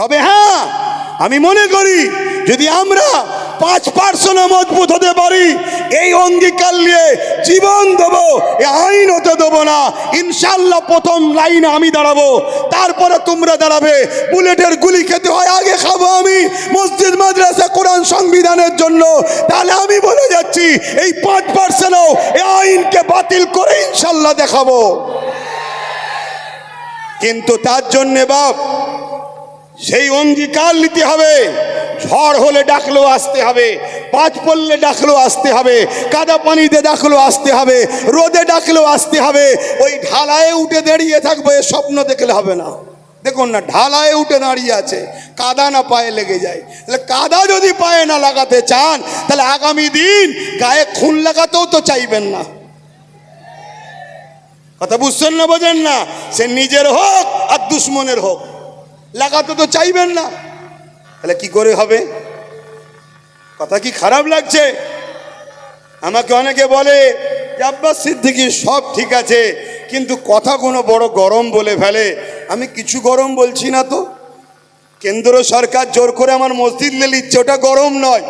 তবে হ্যাঁ আমি মনে করি যদি আমরা পাঁচ পার্সেন্ট মজবুত হতে পারি, এই অঙ্গীকার নিয়ে জীবন দেবো, এ আইন হতে দেবো না। ইনশাল্লাহ প্রথম লাইনে আমি দাঁড়াবো। তারপরে তোমরা দাঁড়াবে। বুলেটের গুলি খেতে হয়, আগে খাব আমি। মসজিদ, মাদ্রাসা, কোরআন সংবিধানের জন্য। তাহলে আমি বলে যাচ্ছি, এই পাঁচ পার্সেন্টও এই আইনকে বাতিল করে ইনশাল্লাহ দেখাবো। কিন্তু তার জন্যে বাপ সেই অঙ্গীকার নিতে হবে। ঝড় হলে ডাকলেও আসতে হবে পাঁচ পড়লে ডাকলেও আসতে হবে, কাদা পানিতে ডাকলেও আসতে হবে, রোদে ডাকলেও আসতে হবে। ওই ঢালায় উঠে দাঁড়িয়ে থাকবে, এ স্বপ্ন দেখলে হবে না। দেখুন না, ঢালায় উঠে দাঁড়িয়ে আছে, কাদা না পায়ে লেগে যায়। তাহলে কাদা যদি পায়ে না লাগাতে চান, তাহলে আগামী দিন গায়ে খুন লাগাতেও তো চাইবেন না। কথা বুঝছেন না, বোঝেন না? সে নিজের হোক আর দুশ্মনের হোক। লাগাতে তো চাইবেন না। তাহলে কি করে হবে? কথা কি খারাপ লাগছে? আমাকে অনেকে বলে আব্বাস সিদ্দিকি, সব ঠিক আছে, কিন্তু কথা কোনো বড় গরম বলে ফেলে। আমি কিছু গরম বলছি না তো। কেন্দ্র সরকার জোর করে আমার মসজিদ নিচ্ছে, ওটা গরম নয়।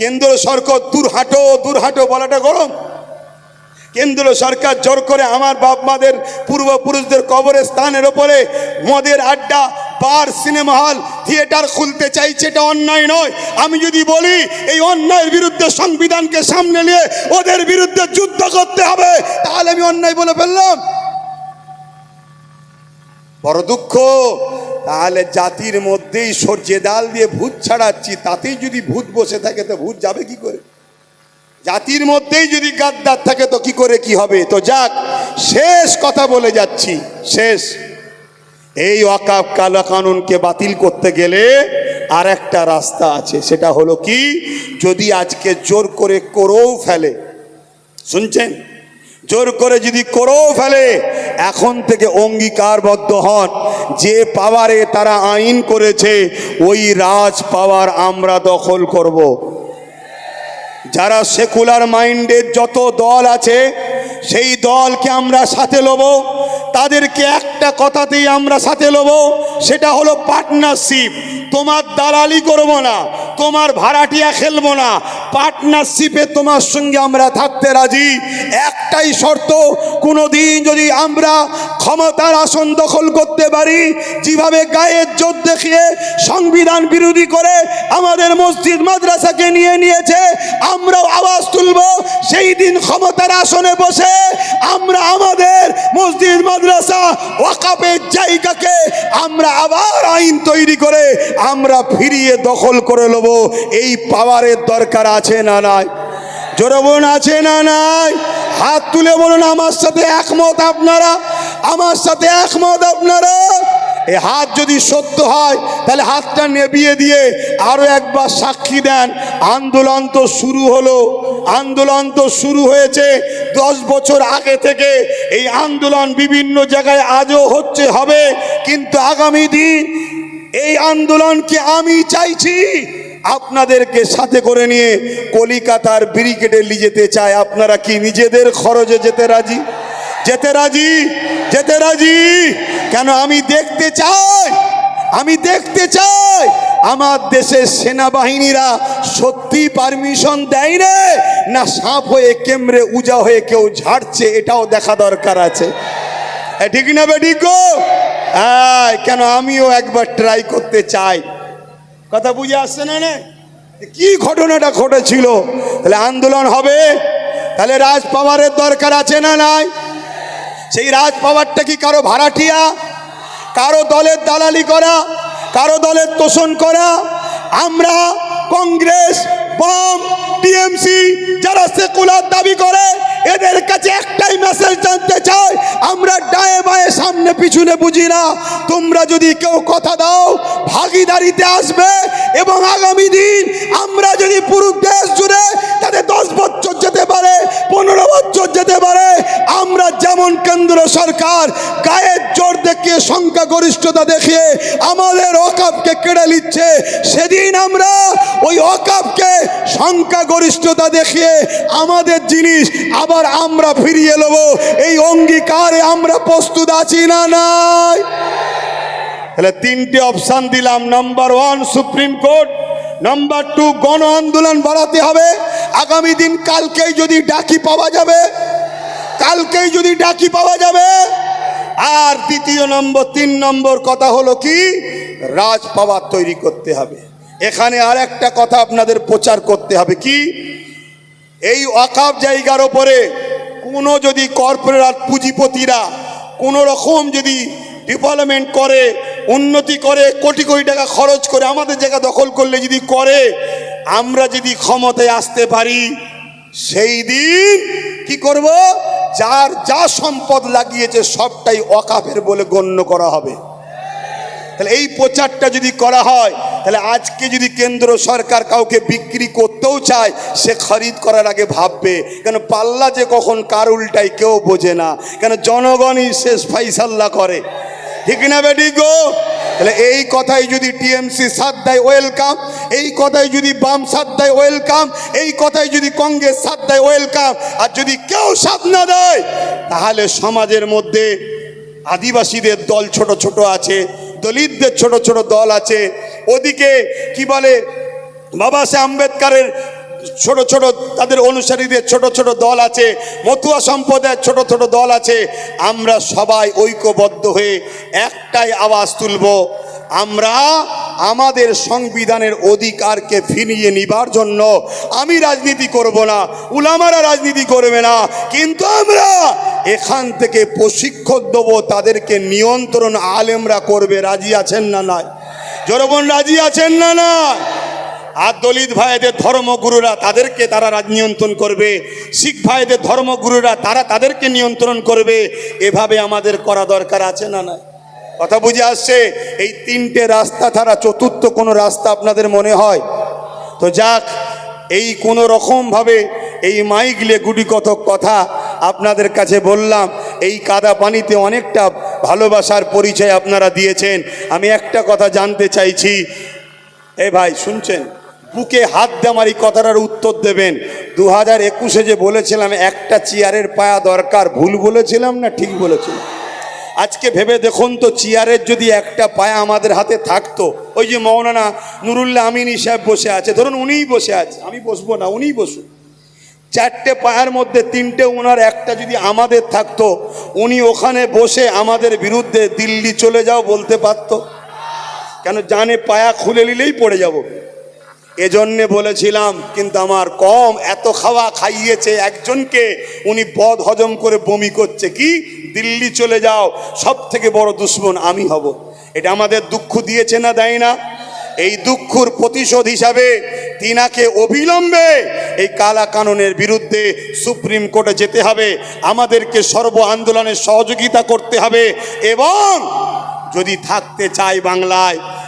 কেন্দ্র সরকার দূর হাঁটো দূর হাঁটো বলাটা গরম। কেন্দ্র সরকার জোর করে আমার বাপ মাদের পূর্বপুরুষদের কবরের স্থানের ওপরে মদের আড্ডা বার সিনেমা হল, থিয়েটার খুলতে চাইছে, এটা অন্যায় নয়। আমি যদি বলি, এই অন্যায়ের বিরুদ্ধে সংবিধানকে সামনে নিয়ে ওদের বিরুদ্ধে যুদ্ধ করতে হবে, তাহলে আমি অন্যায় বলে ফেললাম। বড় দুঃখ, তাহলে জাতির মধ্যেই সর্ষে ডাল দিয়ে ভূত ছাড়াচ্ছি, তাতেই যদি ভূত বসে থাকে, তো ভূত যাবে কি করে? জাতির মধ্যেই যদি গাদ্দার থাকে, তো কি করে কি হবে? তো যাক, শেষ কথা বলে যাচ্ছি, শেষ। এই ওয়াকাফ কালা কানুনকে বাতিল করতে গেলে আর একটা রাস্তা আছে, সেটা হলো কি? যদি আজকে জোর করে করেও ফেলে, শুনছেন? জোর করে যদি করেও ফেলে, এখন থেকে অঙ্গীকারবদ্ধ হন। যে পাওয়ারে তারা আইন করেছে, ওই রাজ পাওয়ার আমরা দখল করব। যারা সেকুলার মাইন্ডের যত দল আছে, সেই দলকে আমরা সাথে লব। তাদেরকে একটা কথাতেই আমরা সাথে লব সেটা হলো পার্টনারশিপ তোমার দালালি করব না, তোমার ভাড়াটিয়া খেলব না পার্টনারশিপে তোমার সঙ্গে আমরা থাকতে রাজি। একটাই শর্ত কোনো দিন যদি আমরা ক্ষমতার আসন দখল করতে পারি। যেভাবে গায়ের জোর দেখিয়ে সংবিধান বিরোধী করে আমাদের মসজিদ, মাদ্রাসাকে নিয়ে নিয়েছে, আমরাও আওয়াজ তুলব, সেই দিন ক্ষমতার আসনে বসে আমরা আমাদের মসজিদ, মাদ্রাসা ওয়াকাপের জায়গাকে আমরা আবার আইন তৈরি করে আমরা ফিরিয়ে দখল করে নেব। এই পাওয়ারের দরকার আছে না নাই? জোরে বলুন, আছে না নাই? হাত তুলে বলুন, আমার সাথে একমত আপনারা? আমার সাথে একমত আপনারা? এই হাত যদি সত্য হয়, তাহলে হাতটা নেবিয়ে দিয়ে আরও একবার সাক্ষী দেন। আন্দোলন তো শুরু হলো। আন্দোলন তো শুরু হয়েছে দশ বছর আগে থেকে। এই আন্দোলন বিভিন্ন জায়গায় আজও হচ্ছে, হবে। কিন্তু আগামী দিন এই আন্দোলনকে আমি চাইছি আপনাদেরকে সাথে করে নিয়ে কলিকাতার ব্রিগেডে নিয়ে যেতে চায় আপনারা কি নিজেদের খরচে যেতে রাজি? যেতে রাজি? যেতে রাজি? কেন আমি দেখতে চাই? আমি দেখতে চাই। আমার দেশের সেনাবাহিনীরা সত্যি পারমিশন দেয় রে? না সাপ হয়ে কেমরে উজা হয়ে কেউ ঝাড়ছে, এটাও দেখা দরকার আছে। ঠিক না বেঠিক গো? হ্যাঁ কেন আমিও একবার ট্রাই করতে চাই। কথা বুঝে আসছে না না? কি ঘটনাটা ঘটেছিল? তাহলে আন্দোলন হবে? তাহলে রাজ পাওয়ারের দরকার আছে না নাই? সেই রাজ পাওয়ারটা কি কারও ভাড়াটিয়া? কারও দলের দালালি করা? কারও দলের তোষণ করা? আমরা কংগ্রেস, বাম, টিএমসি যারা সেকুলার দাবি করে, এদের কাছে একটাই মেসেজ জানতে চাই, আমরা ডায়ে বায়ে সামনে পিছনে বুঝি না। তোমরা যদি কেউ কথা দাও, ভাগিদারিতে আসবে এবং আগামী দিন আমরা যদি পুরো দেশ জুড়ে তাদের দশ বছর পারে পনেরো বছর যেতে পারে। আমরা যেমন কেন্দ্র সরকার, গায়ের জোর দেখিয়ে, সংখ্যাগরিষ্ঠতা দেখিয়ে, আমাদের অকাপকে কেড়ে নিচ্ছে, সেদিন আমরা ওই অকাপকে সংখ্যাগরিষ্ঠতা দেখিয়ে, আমাদের জিনিস আবার আমরা ফিরিয়ে নেব। এই অঙ্গীকারে আমরা প্রস্তুত আছি না নাই? তাহলে তিনটে অপশান দিলাম। Number one, supreme court. Number two, গণ আন্দোলন বাড়াতে হবে। আগামী দিন কালকেই যদি ডাকি পাওয়া যাবে, কালকেই যদি ডাকি পাওয়া যাবে, আর দ্বিতীয় নম্বর, তিন নম্বর কথা হলো কি? রাজ পাওয়ার তৈরি করতে হবে। এখানে আর একটা কথা আপনাদের প্রচার করতে হবে কি? এই অকাপ জায়গার ওপরে কোনো যদি কর্পোরেট পুঁজিপতিরা কোনো রকম যদি ডেভেলপমেন্ট করে, উন্নতি করে, কোটি কোটি টাকা খরচ করে আমাদের জায়গা দখল করলে যদি করে আমরা যদি ক্ষমতায় আসতে পারি, সেই দিন কি করব? যার যা সম্পদ লাগিয়েছে সবটাই অকাফের বলে গণ্য করা হবে। তাহলে এই প্রচারটা যদি করা হয়, তাহলে আজকে যদি কেন্দ্র সরকার কাউকে বিক্রি করতেও চায়, সে খরিদ করার আগে ভাববে, কেন পাল্লা যে কখন কার উল্টাই কেউ বোঝে না, কেন জনগণই শেষ ফাইসাল্লা করে। ঠিক না বেটি গো? তাহলে এই কথাই যদি টিএমসি সাথ দেয় ওয়েলকাম এই কথাই যদি বাম সাথ দেয় ওয়েলকাম এই কথাই যদি কংগ্রেস সাথ দেয় ওয়েলকাম আর যদি কেউ সাথ না দেয়, তাহলে সমাজের মধ্যে আদিবাসীদের দল ছোট ছোট আছে, দলিতদের ছোট ছোট দল আছে। ওদিকে কি বলে বাবা সাহেব আম্বেদকারের ছোট ছোট তাদের অনুসারীদের ছোট ছোট দল আছে, মতুয়া সম্প্রদায়ের ছোট ছোট দল আছে, আমরা সবাই ঐক্যবদ্ধ হয়ে একটাই আওয়াজ তুলব, আমরা আমাদের সংবিধানের অধিকারকে ফিরিয়ে নিবার জন্য আমি রাজনীতি করব না, উলামারা রাজনীতি করবে না, কিন্তু আমরা এখান থেকে প্রশিক্ষণ দেবো তাদেরকে নিয়ন্ত্রণ আলেমরা করবে, রাজি আছেন না নয় জনগণ রাজি আছেন না না আর দলিত ভাইদের ধর্মগুরুরা তাদেরকে তারা রাজ নিয়ন্ত্রণ করবে। শিখ ভাইদের ধর্মগুরুরা তারা তাদেরকে নিয়ন্ত্রণ করবে। এভাবে আমাদের করা দরকার আছে না নয় কথা বুঝে আসছে? এই তিনটে রাস্তা ছাড়া চতুর্থ কোনো রাস্তা আপনাদের মনে হয়? তো যাক, এই কোনো রকমভাবে এই মাইগলে গুটি কতক কথা আপনাদের কাছে বললাম। এই কাদা পানিতে অনেকটা ভালোবাসার পরিচয় আপনারা দিয়েছেন। আমি একটা কথা জানতে চাইছি। এ ভাই, শুনছেন? বুকে হাত আমার এই কথাটার উত্তর দেবেন। দু হাজার একুশে যে বলেছিলাম, একটা চেয়ারের পায়া দরকার। ভুল বলেছিলাম না ঠিক বলেছিলাম? আজকে ভেবে দেখুন তো, চেয়ারের যদি একটা পায়া আমাদের হাতে থাকতো, ওই যে মৌলানা নুরুল্লাহ আমিনী সাহেব বসে আছে, ধরুন উনিই বসে আছে, আমি বসবো না, উনিই বসুন চারটে পায়ের মধ্যে তিনটে ওনার একটা যদি আমাদের থাকতো, উনি ওখানে বসে আমাদের বিরুদ্ধে দিল্লি চলে যাও বলতে পারতো। কেন জানে পায়া খুলে নিলেই পড়ে যাব। এজন্যে বলেছিলাম, কিন্তু আমার কম এত খাওয়া খাইয়েছে একজনকে, উনি বদ হজম করে বমি করছে। কি? দিল্লি চলে যাও সব থেকে বড় দুশ্মন আমি হব। এটা আমাদের দুঃখ দিয়েছে না দেয় না? এই দুঃখর প্রতিশোধ হিসাবে তিনাকে অবিলম্বে এই কালা কানুনের বিরুদ্ধে সুপ্রিম কোর্টে যেতে হবে। আমাদেরকে সর্ব আন্দোলনে সহযোগিতা করতে হবে এবং যদি থাকতে চাই বাংলায়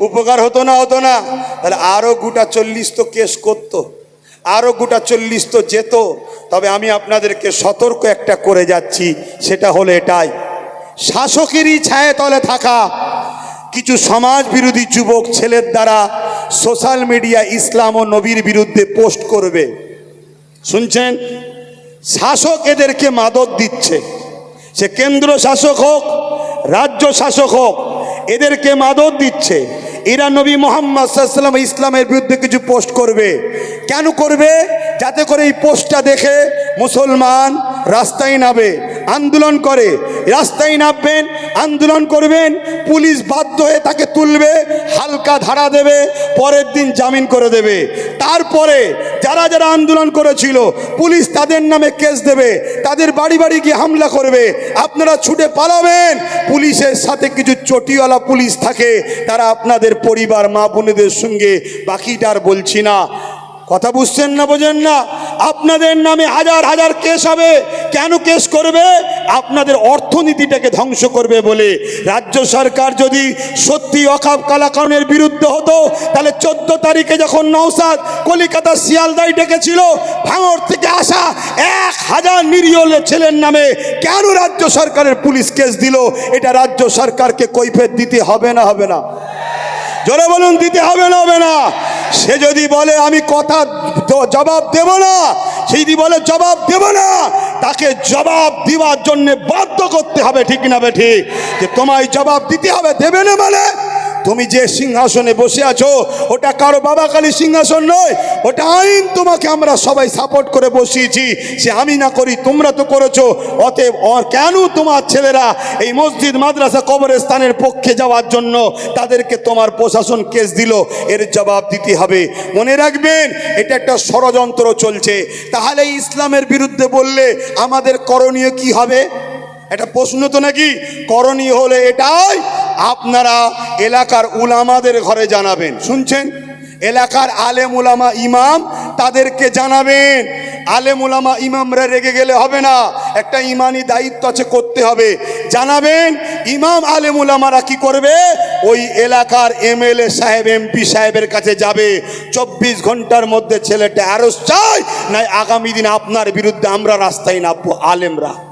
উপকার হতো না হতো না। তাহলে আরও গোটা চল্লিশ তো কেস করতো আরও গোটা চল্লিশ তো যেত। তবে আমি আপনাদেরকে সতর্ক একটা করে যাচ্ছি, সেটা হলো এটাই। শাসকেরই ছায়া তলে থাকা কিছু সমাজ বিরোধী যুবক ছেলের দ্বারা সোশ্যাল মিডিয়া ইসলাম ও নবীর বিরুদ্ধে পোস্ট করবে। শুনছেন? শাসক এদেরকে মাদক দিচ্ছে। সে কেন্দ্র শাসক হোক, রাজ্য শাসক হোক এদেরকে মাদত দিচ্ছে। এরা নবী মোহাম্মদ সাল্লাম ইসলামের বিরুদ্ধে কিছু পোস্ট করবে। কেন করবে? যাতে করে এই পোস্টটা দেখে মুসলমান রাস্তায় নামে। আন্দোলন করে। রাস্তায় নামবেন, আন্দোলন করবেন, পুলিশ বাধ্য হয়ে তাকে তুলবে, হালকা ধারা দেবে, পরের দিন জামিন করে দেবে। তারপরে যারা যারা আন্দোলন করেছিল, পুলিশ তাদের নামে কেস দেবে, তাদের বাড়ি বাড়ি গিয়ে হামলা করবে। আপনারা ছুটে পালাবেন, পুলিশের সাথে কিছু চটিওয়ালা পুলিশ থাকে, তারা আপনাদের পরিবার, মা বোনেদের সঙ্গে, বাকিটা আর বলছি না। কথা বুঝছেন না, বোঝেন না? আপনাদের নামে হাজার হাজার কেস হবে। কেন কেস করবে? আপনাদের অর্থনীতিটাকে ধ্বংস করবে বলে। রাজ্য সরকার যদি সত্যি অখাপ কালাকানের বিরুদ্ধে হতো, তাহলে চোদ্দ তারিখে যখন নৌসাদ কলিকাতা শিয়ালদাই ডেকেছিল, ভাঙর থেকে আসা এক হাজার নিরীহ ছেলের নামে কেন রাজ্য সরকারের পুলিশ কেস দিল? এটা রাজ্য সরকারকে কৈফেত দিতে হবে না হবে না। জোরে বলুন, দিতে হবে না হবে না। সে যদি বলে, আমি কথা জবাব দেব না সে যদি বলে, জবাব দেব না, তাকে জবাব দেওয়ার জন্য বাধ্য করতে হবে, ঠিক না বে ঠিক? যে তোমায় জবাব দিতে হবে, দেবে না মানে তুমি যে সিংহাসনে বসে আছো, ওটা কারও বাবা কালী সিংহাসন নয়, ওটা আইন তোমাকে আমরা সবাই সাপোর্ট করে বসিয়েছি। সে আমি না করি, তোমরা তো করেছ, অতএব অ- কেন তোমার ছেলেরা এই মসজিদ, মাদ্রাসা, কবরস্থানের পক্ষে যাওয়ার জন্য তাদেরকে তোমার প্রশাসন কেস দিল? এর জবাব দিতে হবে। মনে রাখবেন, এটা একটা ষড়যন্ত্র চলছে। তাহলে ইসলামের বিরুদ্ধে বললে আমাদের করণীয় কি হবে? একটা প্রশ্ন তো নাকি? করণীয় হলে এটাই আপনারা এলাকার উলামাদের ঘরে জানাবেন। শুনছেন? এলাকার আলেম উলামা ইমাম তাদেরকে জানাবেন। আলেম উলামা ইমামরা রেগে গেলে হবে না। একটা ইমানি দায়িত্ব আছে, করতে হবে। জানাবেন, ইমাম আলেম উলামারা কি করবে? ওই এলাকার এমএলএ সাহেব এমপি সাহেবের কাছে যাবে। চব্বিশ ঘণ্টার মধ্যে ছেলেটা আরস চাই নাই আগামী দিন আপনার বিরুদ্ধে আমরা রাস্তায় নামবো, আলেমরা।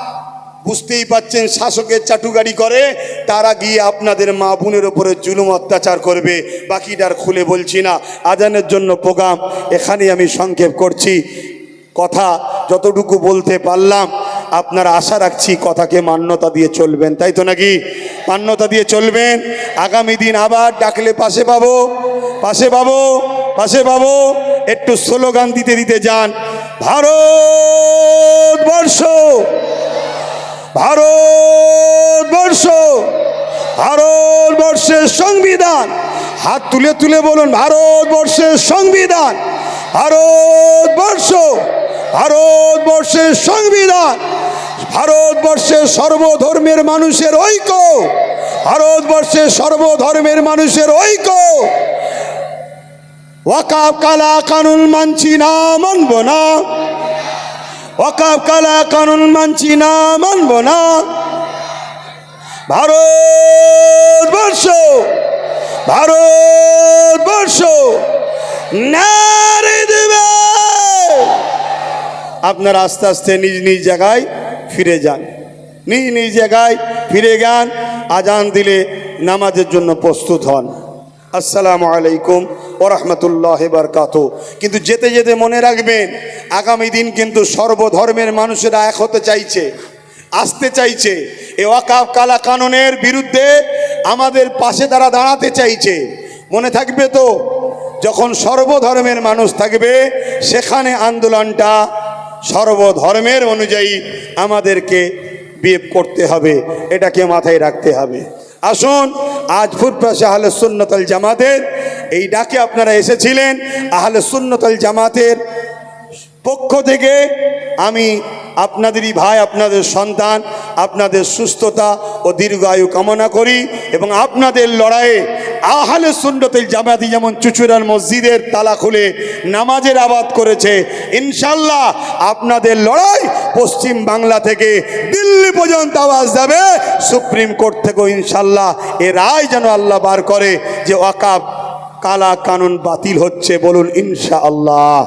বুঝতেই পাচ্ছেন, শাসকের চাটুগাড়ি করে, তারা গিয়ে আপনাদের মা বোনের ওপরে জুলুম অত্যাচার করবে। বাকিটার খুলে বলছি না। আজানের জন্য প্রোগ্রাম, এখানেই আমি সংক্ষেপ করছি। কথা যতটুকু বলতে পারলাম, আপনারা আশা রাখছি কথাকে মান্যতা দিয়ে চলবেন। তাই তো নাকি? মান্যতা দিয়ে চলবেন। আগামী দিন আবার ডাকলে পাশে পাবো পাশে পাবো পাশে পাবো। একটু স্লোগান দিতে দিতে যান। ভারতবর্ষ! ভারতবর্ষ, ভারতবর্ষের সংবিধান। হাত তুলে তুলে বলুন, ভারতবর্ষের সংবিধান, ভারতবর্ষ, ভারতবর্ষের সংবিধান। ভারতবর্ষের সর্বধর্মের মানুষের ঐক্য, ভারতবর্ষের সর্বধর্মের মানুষের ঐক্য। ওয়াকাব কালা কানুন মানছি না, মানব না। ওয়াকাব কালা কানুন মানছি না, মানব না। ভারতবর্ষ ভারতবর্ষ নারে দেবে। আপনারা আস্তে আস্তে নিজ নিজ জায়গায় ফিরে যান। নিজ নিজ জায়গায় ফিরে যান, আজান দিলে নামাজের জন্য প্রস্তুত হন। আসসালামু আলাইকুম ওরহমতুল্লাহ বারকাত কিন্তু যেতে যেতে মনে রাখবেন, আগামী দিন কিন্তু সর্বধর্মের মানুষেরা এক হতে চাইছে, আসতে চাইছে। এ ওয়াকাফ কালা কাননের বিরুদ্ধে আমাদের পাশে তারা দাঁড়াতে চাইছে। মনে থাকবে তো, যখন সর্বধর্মের মানুষ থাকবে, সেখানে আন্দোলনটা সর্বধর্মের অনুযায়ী আমাদেরকে বিয়ে করতে হবে, এটাকে মাথায় রাখতে হবে। আসুন, আজ ফুটপাশে আহলে সুন্নতল জামাতের এই ডাকে আপনারা এসেছিলেন আহলে সুন্নতল জামাতের পক্ষ থেকে। আমি আপনাদেরই ভাই, আপনাদের সন্তান, আপনাদের সুস্থতা ও দীর্ঘায়ু কামনা করি এবং আপনাদের লড়াইয়ে আহলে সুন্নতের জামাতি যেমন চুচুরার মসজিদের তালা খুলে নামাজের আবাদ করেছে ইনশাল্লাহ আপনাদের লড়াই পশ্চিম বাংলা থেকে দিল্লি পর্যন্ত আওয়াজ যাবে। সুপ্রিম কোর্ট থেকেও ইনশাল্লাহ এ রায় যেন আল্লাহ বার করে যে ওয়াকাব কালা কানুন বাতিল হচ্ছে বলুন ইনশাআল্লাহ।